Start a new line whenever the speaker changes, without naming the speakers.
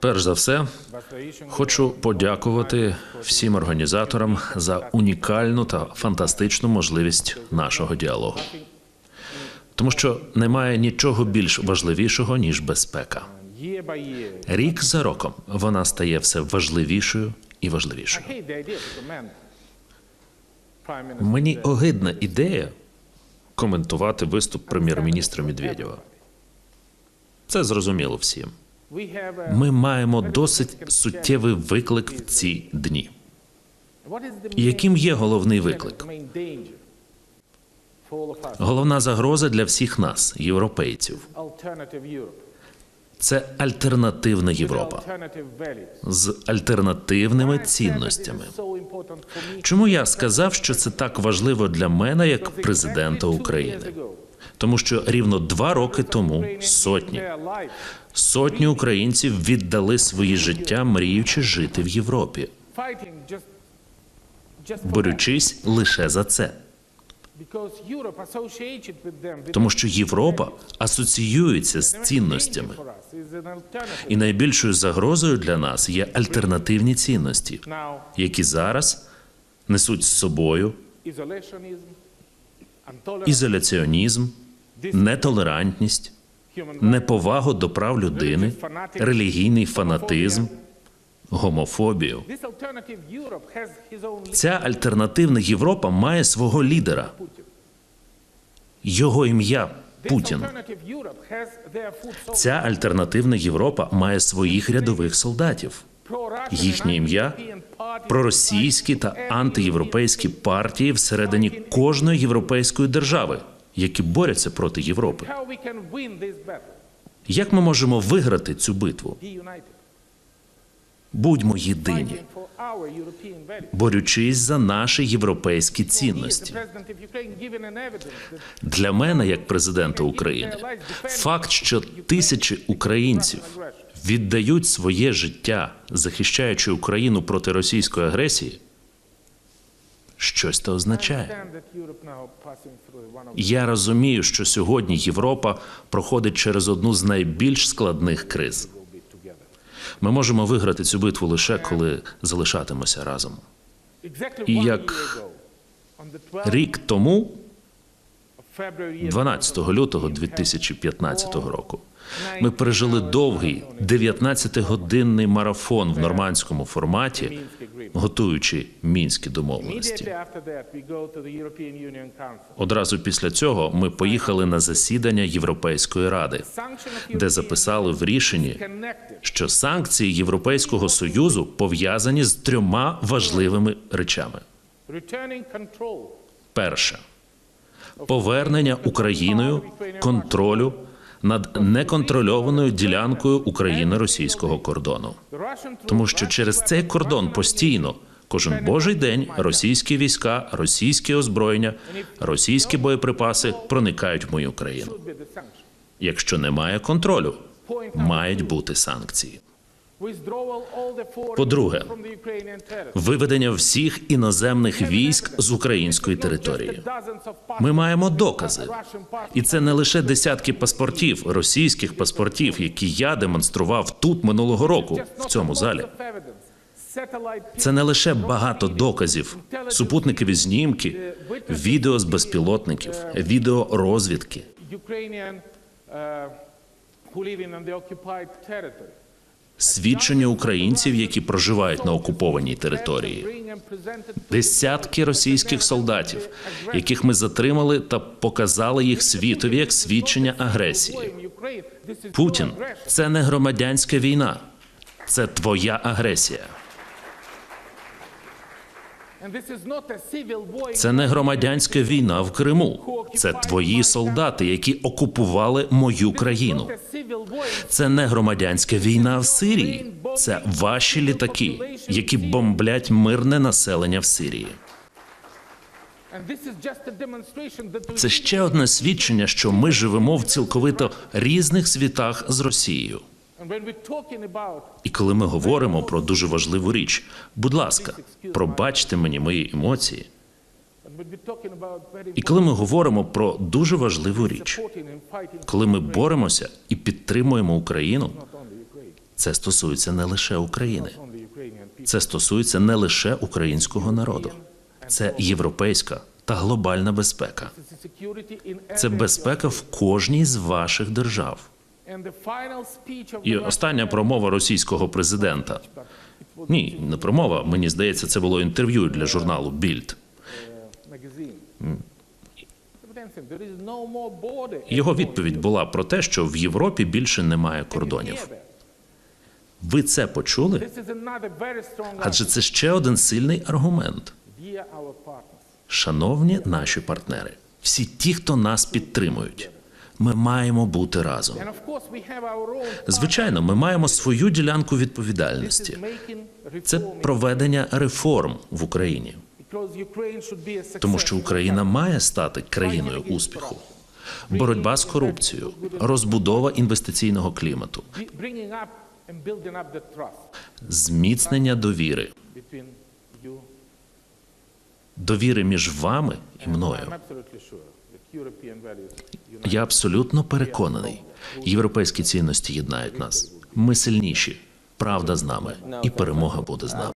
Перш за все, хочу подякувати всім організаторам за унікальну та фантастичну можливість нашого діалогу. Тому що немає нічого більш важливішого ніж безпека. Рік за роком вона стає все важливішою і важливішою. Мені огидна ідея коментувати виступ прем'єр-міністра Медведєва. Це зрозуміло всім. Ми маємо досить суттєвий виклик в ці дні. Яким є головний виклик? Головна загроза для всіх нас, європейців, це альтернативна Європа з альтернативними цінностями. Чому я сказав, що це так важливо для мене як президента України? Тому що рівно два роки тому сотні сотні українців віддали свої життя, мріючи жити в Європі, борючись лише за це. Тому що Європа асоціюється з цінностями, і найбільшою загрозою для нас є альтернативні цінності, які зараз несуть з собою ізоляціонізм, нетолерантність, неповагу до прав людини, релігійний фанатизм, гомофобію. Ця альтернативна Європа має свого лідера. Його ім'я Путін. Ця альтернативна Європа має своїх рядових солдатів. Їхнє ім'я проросійські та антиєвропейські партії всередині кожної європейської держави, які борються проти Європи. Як ми можемо виграти цю битву? Будьмо єдині, борючись за наші європейські цінності. Для мене, як президента України, факт, що тисячі українців віддають своє життя, захищаючи Україну проти російської агресії, щось це означає. Я розумію, що сьогодні Європа проходить через одну з найбільш складних криз. Ми можемо виграти цю битву лише коли залишатимося разом. І як рік тому, 12 лютого 2015 року, ми пережили довгий 19-годинний марафон в нормандському форматі, готуючи мінські домовленості. Одразу після цього ми поїхали на засідання Європейської ради, де записали в рішенні, що санкції Європейського союзу пов'язані з трьома важливими речами: перше повернення Україною контролю над неконтрольованою ділянкою України російського кордону, тому що через цей кордон постійно. Кожен божий день російські війська, російське озброєння, російські боєприпаси проникають в мою країну. Якщо немає контролю, мають бути санкції.
По-друге,
Виведення всіх іноземних військ з української території. Ми маємо докази, і це не лише десятки паспортів, російських паспортів, які я демонстрував тут минулого року в цьому залі. Це не лише багато доказів, супутникові знімки, відео з безпілотників, відео розвідки. Свідчення українців, які проживають на окупованій території, десятки російських солдатів, яких ми затримали та показали їх світові як свідчення агресії. Путін це не громадянська війна, це твоя агресія. Це не громадянська війна в Криму. Це твої солдати, які окупували мою країну. Це не громадянська війна в Сирії. Це ваші літаки, які бомблять мирне населення в Сирії. Це ще одне свідчення, що ми живемо в цілковито різних світах з Росією. І коли ми говоримо про дуже важливу річ, будь ласка, пробачте мені мої емоції. І коли ми говоримо про дуже важливу річ, коли ми боремося і підтримуємо Україну, це стосується не лише України, це стосується не лише українського народу, це європейська та глобальна безпека. Це безпека в кожній з ваших держав. І остання промова російського президента. Ні, не промова. Мені здається, це було інтерв'ю для журналу Більд. Його відповідь була про те, що в Європі більше немає кордонів. Ви це почули? Адже це ще один сильний аргумент. Шановні наші партнери, всі ті, хто нас підтримують, ми маємо бути разом. Звичайно, ми маємо свою ділянку відповідальності. Це проведення реформ в Україні, тому що Україна має стати країною успіху. Боротьба з корупцією, розбудова інвестиційного клімату, зміцнення довіри, довіри між вами і мною. Я абсолютно переконаний, європейські цінності єднають нас. Ми сильніші. Правда з нами, і перемога буде з нами.